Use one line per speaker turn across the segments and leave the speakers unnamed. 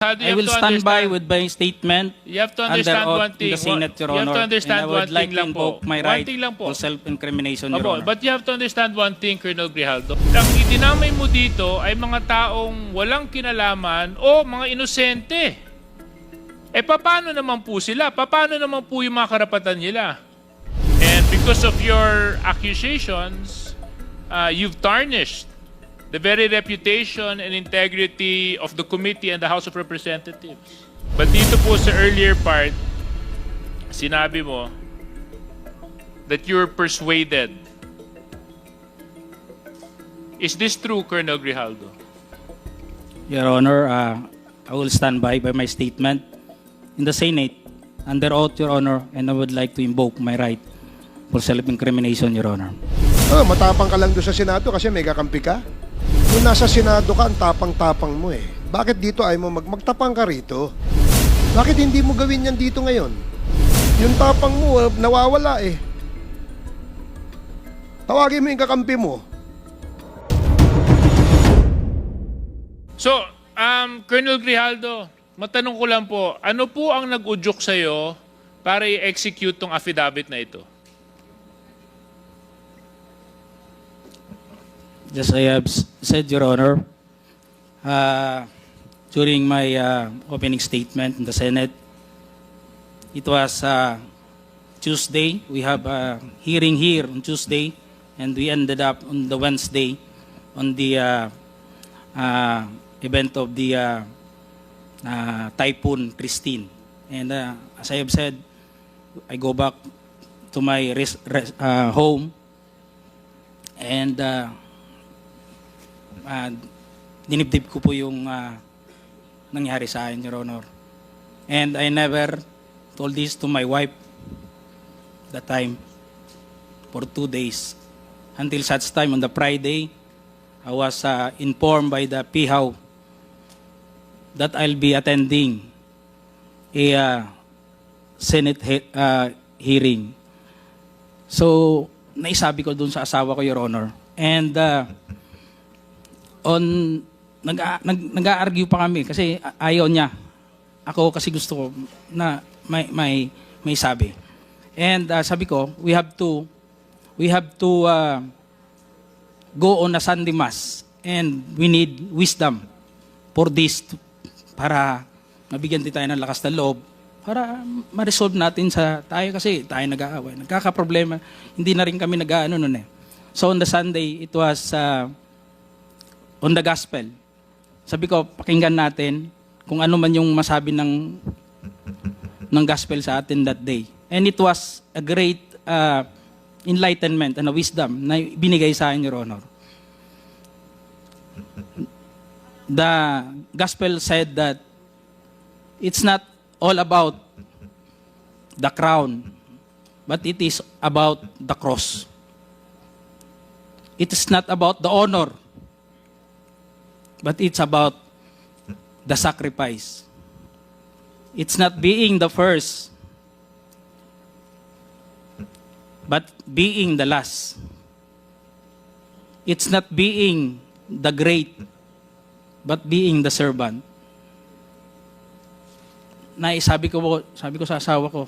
I will
to
stand by with my statement
You have to
under
understand
oath
one
in
thing.
the Senate, Your
you have
Honor.
to understand
and I
one
would like
thing
to
lang po.
invoke my
One
right
thing lang po.
for self-incrimination, Your
Opo,
Honor.
but you have to understand one thing, Colonel Grijaldo. Ang idinamay mo dito ay mga taong walang kinalaman o mga inosente. Eh, paano naman po sila? Paano naman po yung mga karapatan nila? And because of your accusations, uh, you've tarnished the very reputation and integrity of the committee and the House of Representatives. But dito po sa earlier part, sinabi mo that you're persuaded. Is this true, Colonel Grijaldo?
Your Honor, uh, I will stand by by my statement in the Senate under oath, Your Honor, and I would like to invoke my right for self-incrimination, Your Honor.
Oh, matapang ka lang doon sa Senado kasi may kakampi ka. Kung nasa Senado ka, ang tapang-tapang mo eh. Bakit dito ay mo mag magtapang ka rito? Bakit hindi mo gawin yan dito ngayon? Yung tapang mo, eh, nawawala eh. Tawagin mo yung kakampi mo.
So, um, Colonel Grijaldo, matanong ko lang po, ano po ang nag-udyok sa'yo para i-execute tong affidavit na ito?
Just I have said, Your Honor, uh, during my uh, opening statement in the Senate, it was uh, Tuesday. We have a hearing here on Tuesday, and we ended up on the Wednesday on the uh, uh, event of the uh, uh, Typhoon Christine. And uh, as I have said, I go back to my res- res- uh, home and uh, uh, dinibdib ko po yung uh, nangyari sa akin, Your Honor. And I never told this to my wife that time for two days. Until such time on the Friday, I was uh, informed by the PIHAW that I'll be attending a uh, Senate he- uh, hearing. So, naisabi ko dun sa asawa ko, Your Honor. And uh, on nag nag nag-argue pa kami kasi ayaw niya. Ako kasi gusto ko na may may may sabi. And uh, sabi ko, we have to we have to uh, go on a Sunday mass and we need wisdom for this to- para mabigyan din tayo ng lakas ng loob para ma-resolve natin sa tayo kasi tayo nag-aaway. Nagkaka-problema. Hindi na rin kami nag-aano noon eh. So on the Sunday, it was uh, on the gospel. Sabi ko, pakinggan natin kung ano man yung masabi ng ng gospel sa atin that day. And it was a great uh, enlightenment and a wisdom na binigay sa akin, Your Honor. The gospel said that it's not all about the crown, but it is about the cross. It is not about the honor, but it's about the sacrifice. It's not being the first, but being the last. It's not being the great, but being the servant. Naisabi ko po, sabi ko sa asawa ko,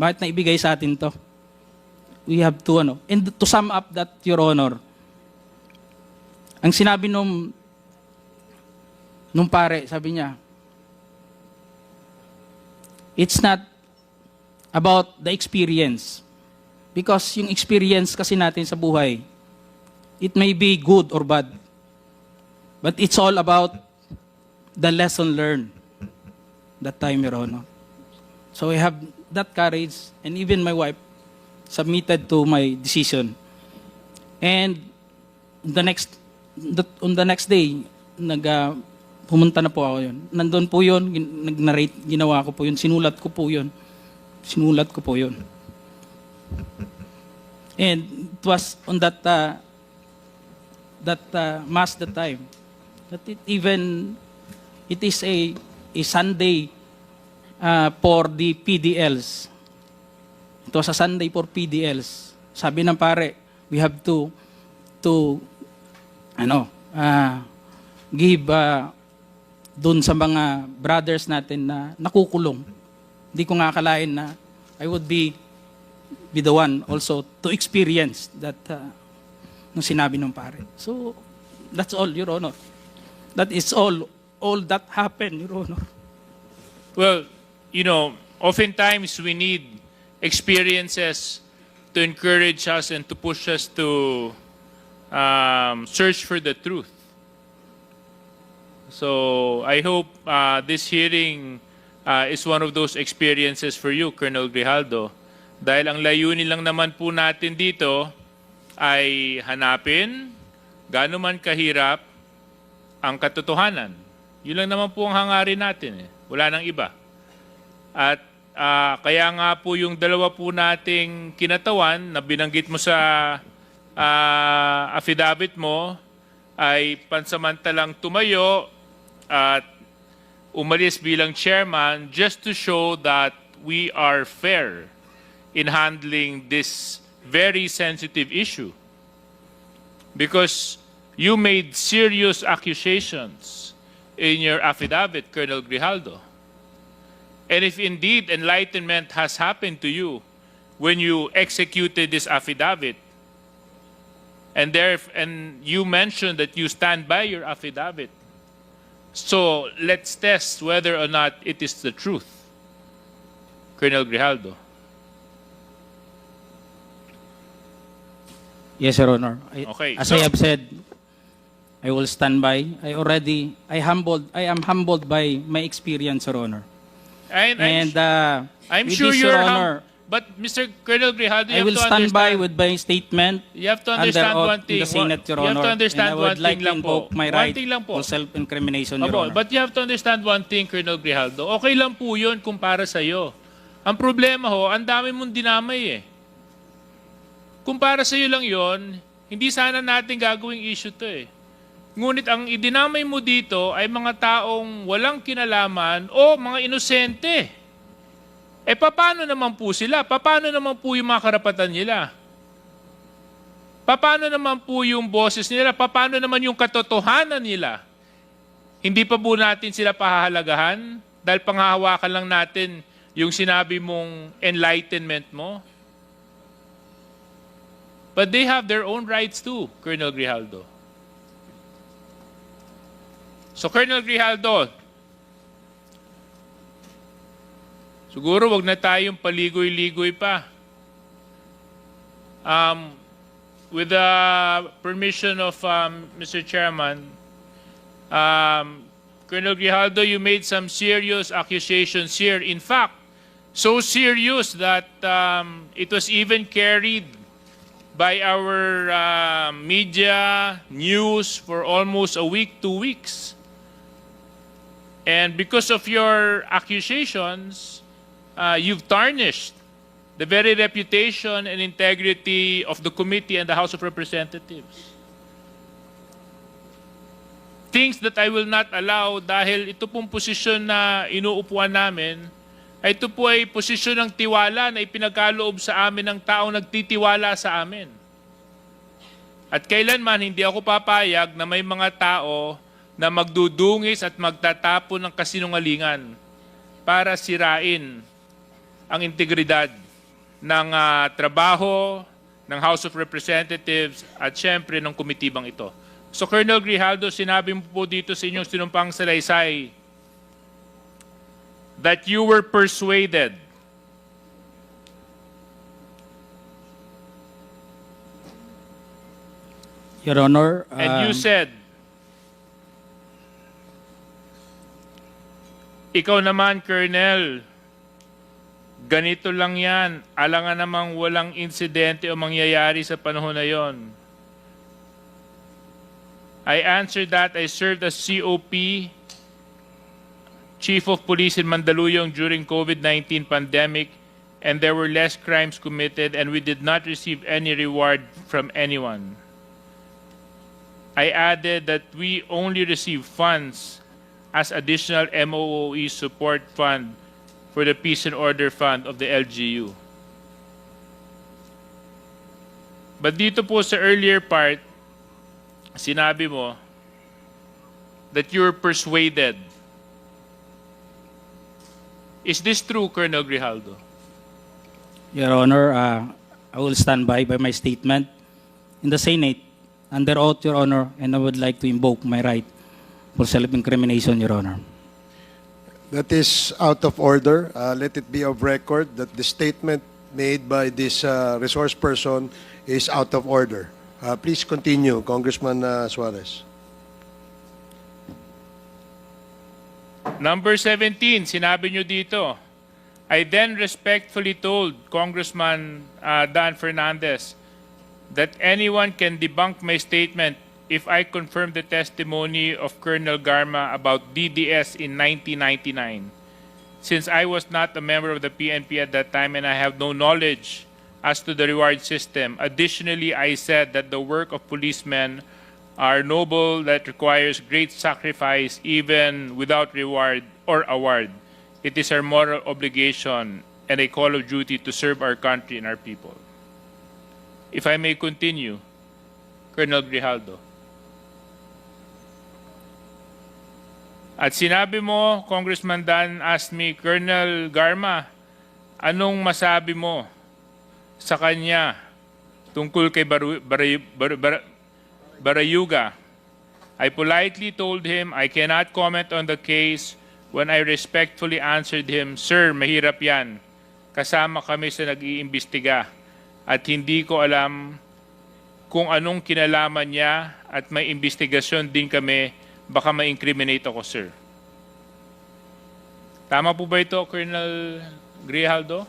bakit naibigay sa atin to? We have to ano. And to sum up that, Your Honor, ang sinabi nung nung pare, sabi niya, it's not about the experience. Because yung experience kasi natin sa buhay, it may be good or bad. But it's all about the lesson learned that time, Your Honor. So I have that courage, and even my wife submitted to my decision. And the next, the, on the next day, nag, ah, pumunta na po ako yun. Nandun po yun, nag-narrate, ginawa ko po yun, sinulat ko po yun. Sinulat ko po yun. And it was on that uh, that uh, mass that time that it even it is a a Sunday uh, for the PDLs. It was a Sunday for PDLs. Sabi ng pare, we have to to ano, uh, give uh, dun sa mga brothers natin na nakukulong. Hindi ko nga akalain na I would be be the one also to experience that uh, nung sinabi ng pare. So, that's all, Your Honor. That is all, all that happened, Your Honor.
Well, you know, oftentimes we need experiences to encourage us and to push us to um, search for the truth. So I hope uh, this hearing uh, is one of those experiences for you, Colonel Grijaldo. Dahil ang layunin lang naman po natin dito ay hanapin, gaano man kahirap, ang katotohanan. Yun lang naman po ang hangarin natin. Eh. Wala nang iba. At ah, kaya nga po yung dalawa po nating kinatawan na binanggit mo sa ah, affidavit mo ay pansamantalang tumayo at umalis bilang chairman just to show that we are fair in handling this very sensitive issue. Because you made serious accusations in your affidavit, Colonel Grijaldo. And if indeed enlightenment has happened to you when you executed this affidavit, and there and you mentioned that you stand by your affidavit, so let's test whether or not it is the truth, Colonel Grijaldo.
Yes, Your Honor. I-
Okay,
As
so-
I have said, I will stand by. I already, I humbled, I am humbled by my experience, Your Honor.
And, I'm,
And uh,
I'm
with
sure
this,
you're
Your
hum-
Honor,
but Mr. Colonel Grijaldo, you
I
have
will
to
stand by
understand-
with my statement
You have to
under
understand
oath
one
in
thing.
the Senate, Your
you have
Honor.
to understand
and I
one
would like
thing
to
lang po.
invoke my
One
right
thing lang po.
to self-incrimination, Your
Opo,
Honor.
but you have to understand one thing, Colonel Grijaldo. Okay lang po yun kung para sa'yo. Ang problema ho, ang dami mong dinamay eh. Kung para sa'yo lang yon, hindi sana natin gagawing issue to eh. Ngunit ang idinamay mo dito ay mga taong walang kinalaman o mga inosente. Eh paano naman po sila? Paano naman po yung mga karapatan nila? Paano naman po yung boses nila? Paano naman yung katotohanan nila? Hindi pa po natin sila pahahalagahan dahil panghahawakan lang natin yung sinabi mong enlightenment mo. But they have their own rights too, Colonel Grijaldo. So Colonel Grijaldo, siguro wag na tayong paligoy-ligoy pa. Um, with the permission of um, Mr. Chairman, um, Colonel Grijaldo, you made some serious accusations here. In fact, so serious that um, it was even carried by our uh, media news for almost a week, two weeks. And because of your accusations, uh, you've tarnished the very reputation and integrity of the committee and the House of Representatives. Things that I will not allow dahil ito pong posisyon na inuupuan namin, ay ito po ay posisyon ng tiwala na ipinagkaloob sa amin ng taong nagtitiwala sa amin. At kailanman hindi ako papayag na may mga tao na magdudungis at magtatapon ng kasinungalingan para sirain ang integridad ng ah, trabaho ng House of Representatives at syempre ng komitibang ito. So Colonel Grijaldo, sinabi mo po dito sa inyong sinumpang salaysay that you were persuaded
Your Honor,
and you
um,
said ikaw naman, Colonel, ganito lang yan. Alangan namang walang insidente o mangyayari sa panahon na yon. I answered that I served as COP, Chief of Police in Mandaluyong during COVID-19 pandemic and there were less crimes committed and we did not receive any reward from anyone. I added that we only receive funds as additional MOOE support fund for the Peace and Order Fund of the LGU. But dito po sa earlier part, sinabi mo that you were persuaded Is this true, Colonel Grijaldo?
Your Honor, uh, I will stand by by my statement in the Senate under oath, Your Honor, and I would like to invoke my right for self-incrimination, Your Honor.
That is out of order. Uh, let it be of record that the statement made by this uh, resource person is out of order. Uh, please continue, Congressman uh, Suarez.
Number 17, sinabi nyo dito, I then respectfully told Congressman uh, Dan Fernandez that anyone can debunk my statement if I confirm the testimony of Colonel Garma about DDS in 1999. Since I was not a member of the PNP at that time and I have no knowledge as to the reward system, additionally, I said that the work of policemen are noble that requires great sacrifice even without reward or award. It is our moral obligation and a call of duty to serve our country and our people. If I may continue, Colonel Grijaldo. At sinabi mo, Congressman Dan asked me, Colonel Garma, anong masabi mo sa kanya tungkol kay Baru, Baray- Bar- Bar- Barayuga? I politely told him I cannot comment on the case when I respectfully answered him, Sir, mahirap yan. Kasama kami sa nag-iimbestiga at hindi ko alam kung anong kinalaman niya at may investigasyon din kami, baka ma-incriminate ako, sir. Tama po ba ito, Colonel Grijaldo?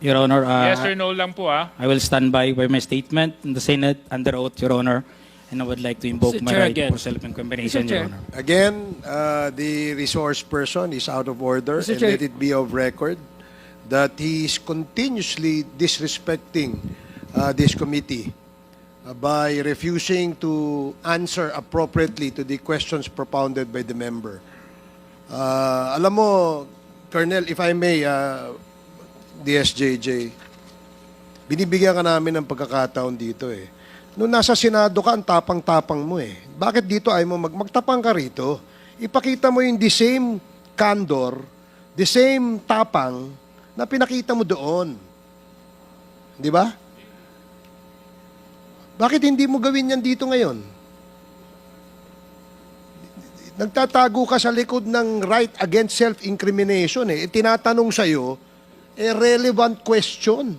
Your Honor, uh,
yes or no lang po, ah.
I will stand by by my statement in the Senate under oath, Your Honor, and I would like to invoke
Mr.
my
Chair
right
again.
for self-incrimination,
Mr.
Your
Chair.
Honor.
Again, uh, the resource person is out of order
Mr.
and
Chair.
let it be of record that he is continuously disrespecting uh, this committee by refusing to answer appropriately to the questions propounded by the member. Uh, alam mo, Colonel, if I may, uh, DSJJ, binibigyan ka namin ng pagkakataon dito eh. Nung nasa Senado ka, ang tapang-tapang mo eh. Bakit dito ay mo mag magtapang ka rito? Ipakita mo yung the same candor, the same tapang na pinakita mo doon. Di ba? Bakit hindi mo gawin yan dito ngayon? Nagtatago ka sa likod ng right against self-incrimination eh. Tinatanong sa'yo, a relevant question.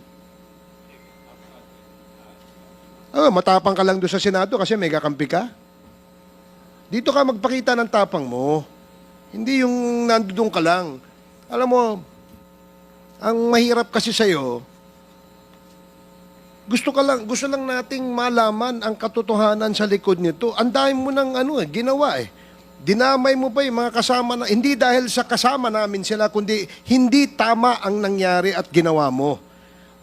Oh, matapang ka lang doon sa Senado kasi may kakampi ka. Dito ka magpakita ng tapang mo. Hindi yung nandoon ka lang. Alam mo, ang mahirap kasi sa'yo, gusto ka lang, gusto lang nating malaman ang katotohanan sa likod nito. Ang dami mo ng ano eh, ginawa eh. Dinamay mo pa yung mga kasama na, hindi dahil sa kasama namin sila, kundi hindi tama ang nangyari at ginawa mo.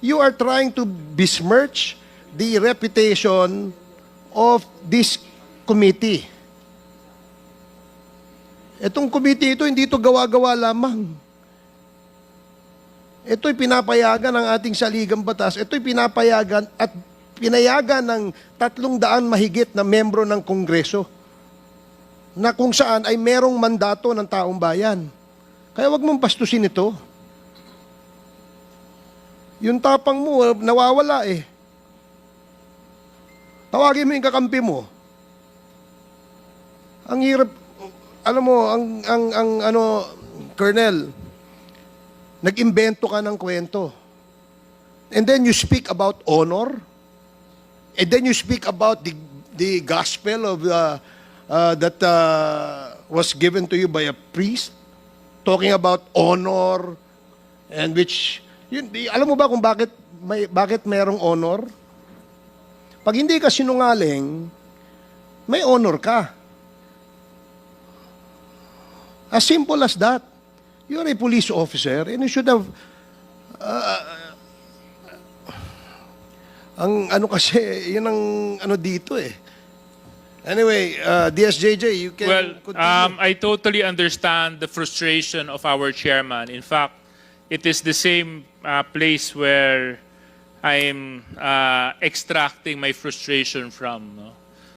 You are trying to besmirch the reputation of this committee. Itong committee ito, hindi ito gawa-gawa lamang. Ito'y pinapayagan ng ating saligang batas. Ito'y pinapayagan at pinayagan ng tatlong daan mahigit na membro ng Kongreso na kung saan ay merong mandato ng taong bayan. Kaya wag mong pastusin ito. Yung tapang mo, nawawala eh. Tawagin mo yung kakampi mo. Ang hirap, alam mo, ang, ang, ang ano, Colonel, nag-imbento ka ng kwento. And then you speak about honor. And then you speak about the, the gospel of uh, uh, that uh, was given to you by a priest. Talking about honor and which, yun, alam mo ba kung bakit, may, bakit merong honor? Pag hindi ka sinungaling, may honor ka. As simple as that. You're a police officer and you should have uh, ang ano kasi, yun ang ano dito eh. Anyway, uh, DSJJ, you can
Well,
continue.
um, I totally understand the frustration of our chairman. In fact, it is the same uh, place where I'm uh, extracting my frustration from. No?